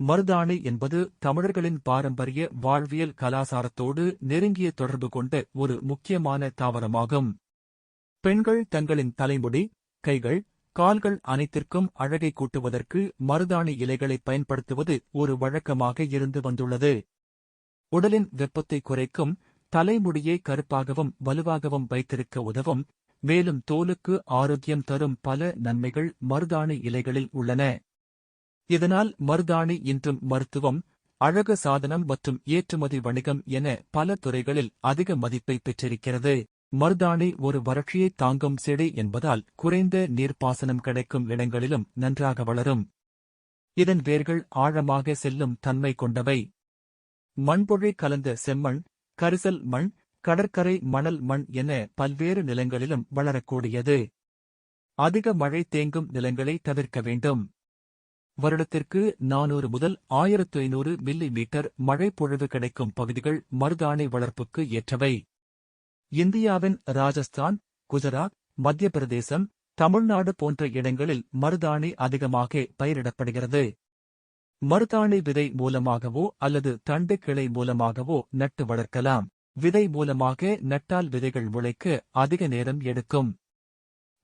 மருதாணி என்பது தமிழர்களின் பாரம்பரிய வாழ்வியல் கலாசாரத்தோடு நெருங்கிய தொடர்பு கொண்ட ஒரு முக்கியமான தாவரமாகும். பெண்கள் தங்களின் தலைமுடி கைகள் கால்கள் அனைத்திற்கும் அழகை கூட்டுவதற்கு மருதாணி இலைகளை பயன்படுத்துவது ஒரு வழக்கமாக இருந்து வந்துள்ளது. உடலின் வெப்பத்தை குறைக்கும் தலைமுடியை கருப்பாகவும் வலுவாகவும் வைத்திருக்க உதவும் மேலும் தோலுக்கு ஆரோக்கியம் தரும் பல நன்மைகள் மருதாணி இலைகளில் உள்ளன. இதனால் மருதாணி இன்றும் மருத்துவம் அழகு சாதனம் மற்றும் ஏற்றுமதி வணிகம் என பல துறைகளில் அதிக மதிப்பை பெற்றிருக்கிறது. மருதாணி ஒரு வறட்சியை தாங்கும் செடி என்பதால் குறைந்த நீர்ப்பாசனம் கிடைக்கும் இடங்களிலும் நன்றாக வளரும். இதன் வேர்கள் ஆழமாக செல்லும் தன்மை கொண்டவை. மண்பொழி கலந்த செம்மண் கரிசல் மண் கடற்கரை மணல் மண் என பல்வேறு நிலங்களிலும் வளரக்கூடியது. அதிக மழை தேங்கும் நிலங்களை தவிர்க்க வேண்டும். வருடத்திற்கு நானூறு முதல் ஆயிரத்து ஐநூறு மில்லி மீட்டர் மழை பொழிவு கிடைக்கும் பகுதிகள் மருதாணி வளர்ப்புக்கு ஏற்றவை. இந்தியாவின் ராஜஸ்தான் குஜராத் மத்திய பிரதேசம் தமிழ்நாடு போன்ற இடங்களில் மருதாணி அதிகமாக பயிரிடப்படுகிறது. மருதாணி விதை மூலமாகவோ அல்லது தண்டு கிளை மூலமாகவோ நட்டு வளர்க்கலாம். விதை மூலமாக நட்டால் விதைகள் முளைக்க அதிக நேரம் எடுக்கும்.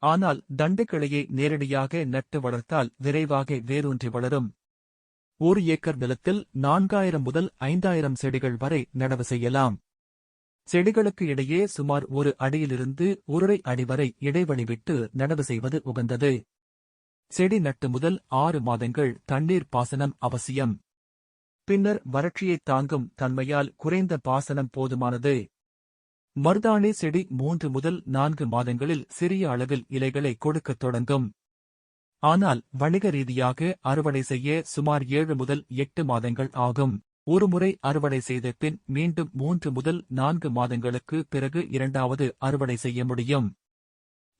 ஆனால் தண்டுக்களையை நேரடியாக நட்டு வளர்த்தால் விரைவாக வேரூன்றி வளரும். ஒரு ஏக்கர் நிலத்தில் நான்காயிரம் முதல் ஐந்தாயிரம் செடிகள் வரை நடவு செய்யலாம். செடிகளுக்கு இடையே சுமார் ஒரு அடியிலிருந்து ஒருரை அடி வரை இடைவெளி விட்டு நடவு செய்வது உகந்தது. செடி நட்டு முதல் ஆறு மாதங்கள் தண்ணீர் பாசனம் அவசியம். பின்னர் வறட்சியைத் தாங்கும் தன்மையால் குறைந்த பாசனம் போதுமானது. மருதாணி செடி மூன்று முதல் நான்கு மாதங்களில் சிறிய அளவில் இலைகளை கொடுக்கத் தொடங்கும். ஆனால் வணிக ரீதியாக அறுவடை செய்ய சுமார் ஏழு முதல் எட்டு மாதங்கள் ஆகும். ஒருமுறை அறுவடை செய்த பின் மீண்டும் மூன்று முதல் நான்கு மாதங்களுக்கு பிறகு இரண்டாவது அறுவடை செய்ய முடியும்.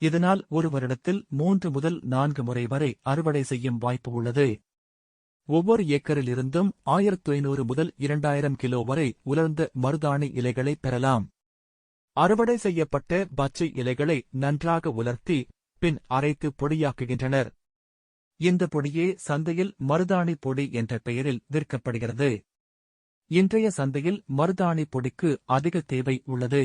இதனால் ஒரு வருடத்தில் மூன்று முதல் நான்கு முறை வரை அறுவடை செய்யும் வாய்ப்பு உள்ளது. ஒவ்வொரு ஏக்கரிலிருந்தும் ஆயிரத்து ஐநூறு முதல் இரண்டாயிரம் கிலோ வரை உலர்ந்த மருதாணி இலைகளை பெறலாம். அறுவடை செய்யப்பட்ட பச்சை இலைகளை நன்றாக உலர்த்தி பின் அரைத்து பொடியாக்குகின்றனர். இந்த பொடியே சந்தையில் மருதாணி பொடி என்ற பெயரில் விற்கப்படுகிறது. இன்றைய சந்தையில் மருதாணி பொடிக்கு அதிக தேவை உள்ளது.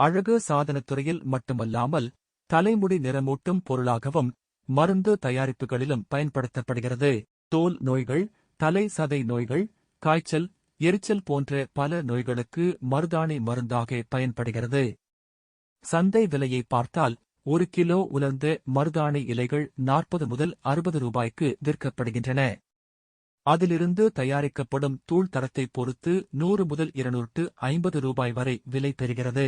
அழகு சாதனத்துறையில் மட்டுமல்லாமல் தலைமுடி நிறமூட்டும் பொருளாகவும் மருந்து தயாரிப்புகளிலும் பயன்படுத்தப்படுகிறது. தோல் நோய்கள் தலை சதை நோய்கள் காய்ச்சல் எரிச்சல் போன்ற பல நோய்களுக்கு மருதாணி மருந்தாக பயன்படுகிறது. சந்தை விலையை பார்த்தால் ஒரு கிலோ உலர்ந்த மருதாணி இலைகள் நாற்பது முதல் அறுபது ரூபாய்க்கு விற்கப்படுகின்றன. அதிலிருந்து தயாரிக்கப்படும் தூள் தரத்தை பொறுத்து நூறு முதல் இருநூற்று ஐம்பது ரூபாய் வரை விலை பெறுகிறது.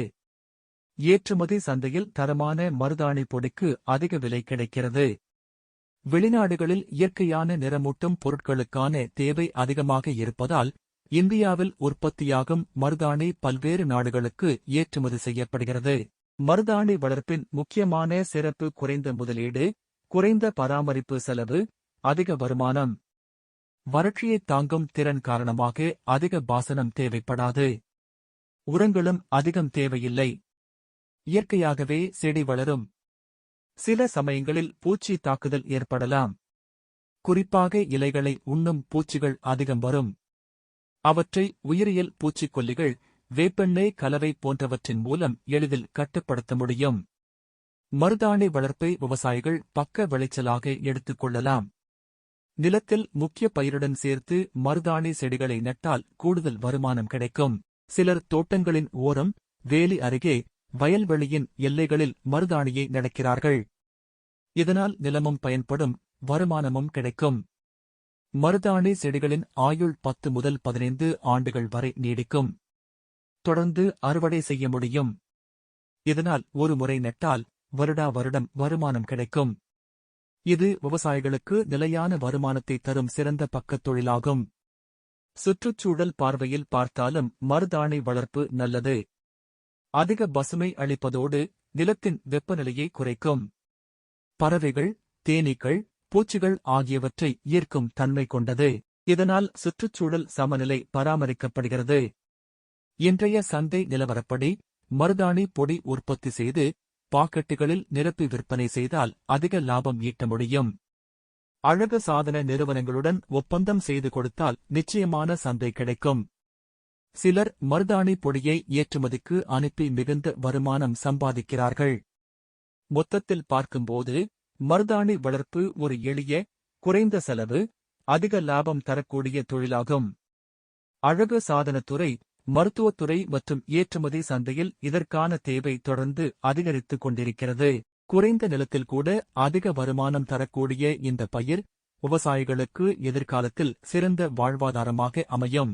ஏற்றுமதி சந்தையில் தரமான மருதாணி பொடிக்கு அதிக விலை கிடைக்கிறது. வெளிநாடுகளில் இயற்கையான நிறமூட்டும் பொருட்களுக்கான தேவை அதிகமாக இருப்பதால் இந்தியாவில் உற்பத்தியாகும் மருதாணி பல்வேறு நாடுகளுக்கு ஏற்றுமதி செய்யப்படுகிறது. மருதாணி வளர்ப்பின் முக்கியமான சிறப்பு குறைந்த முதலீடு குறைந்த பராமரிப்பு செலவு அதிக வருமானம். வறட்சியைத் தாங்கும் திறன் காரணமாக அதிக பாசனம் தேவைப்படாது. உரங்களும் அதிகம் தேவையில்லை. இயற்கையாகவே செடி வளரும். சில சமயங்களில் பூச்சி தாக்குதல் ஏற்படலாம். குறிப்பாக இலைகளை உண்ணும் பூச்சிகள் அதிகம் வரும். அவற்றை உயிரியல் பூச்சிக்கொல்லிகள் வேப்பெண்ணெய் கலவை போன்றவற்றின் மூலம் எளிதில் கட்டுப்படுத்த முடியும். மருதாணி வளர்ப்பை விவசாயிகள் பக்க விளைச்சலாக எடுத்துக் கொள்ளலாம். நிலத்தில் முக்கிய பயிருடன் சேர்த்து மருதாணி செடிகளை நட்டால் கூடுதல் வருமானம் கிடைக்கும். சிலர் தோட்டங்களின் ஓரம் வேலி அருகே வயல்வெளியின் எல்லைகளில் மருதாணியை நடக்கிறார்கள். இதனால் நிலமும் பயன்படும் வருமானமும் கிடைக்கும். மருதாணி செடிகளின் ஆயுள் பத்து முதல் பதினைந்து ஆண்டுகள் வரை நீடிக்கும். தொடர்ந்து அறுவடை செய்ய முடியும். இதனால் ஒரு முறை நட்டால் வருடா வருடம் வருமானம் கிடைக்கும். இது விவசாயிகளுக்கு நிலையான வருமானத்தை தரும் சிறந்த பக்கத் தொழிலாகும். சுற்றுச்சூழல் பார்வையில் பார்த்தாலும் மருதாணி வளர்ப்பு நல்லது. அதிக பசுமை அளிப்பதோடு நிலத்தின் வெப்பநிலையை குறைக்கும். பறவைகள் தேனீக்கள் பூச்சிகள் ஆகியவற்றை ஈர்க்கும் தன்மை கொண்டது. இதனால் சுற்றுச்சூழல் சமநிலை பராமரிக்கப்படுகிறது. இன்றைய சந்தை நிலவரப்படி மருதாணி பொடி உற்பத்தி செய்து பாக்கெட்டுகளில் நிரப்பி விற்பனை செய்தால் அதிக லாபம் ஈட்ட முடியும். அழகு சாதன நிறுவனங்களுடன் ஒப்பந்தம் செய்து கொடுத்தால் நிச்சயமான சந்தை கிடைக்கும். சிலர் மருதாணி பொடியை ஏற்றுமதிக்கு அனுப்பி மிகுந்த வருமானம் சம்பாதிக்கிறார்கள். மொத்தத்தில் பார்க்கும்போது மருதாணி வளர்ப்பு ஒரு எளிய குறைந்த செலவு அதிக லாபம் தரக்கூடிய தொழிலாகும். அழகு சாதனத்துறை மருத்துவத்துறை மற்றும் ஏற்றுமதி சந்தையில் இதற்கான தேவை தொடர்ந்து அதிகரித்துக் கொண்டிருக்கிறது. குறைந்த நிலத்தில் கூட அதிக வருமானம் தரக்கூடிய இந்த பயிர் விவசாயிகளுக்கு எதிர்காலத்தில் சிறந்த வாழ்வாதாரமாக அமையும்.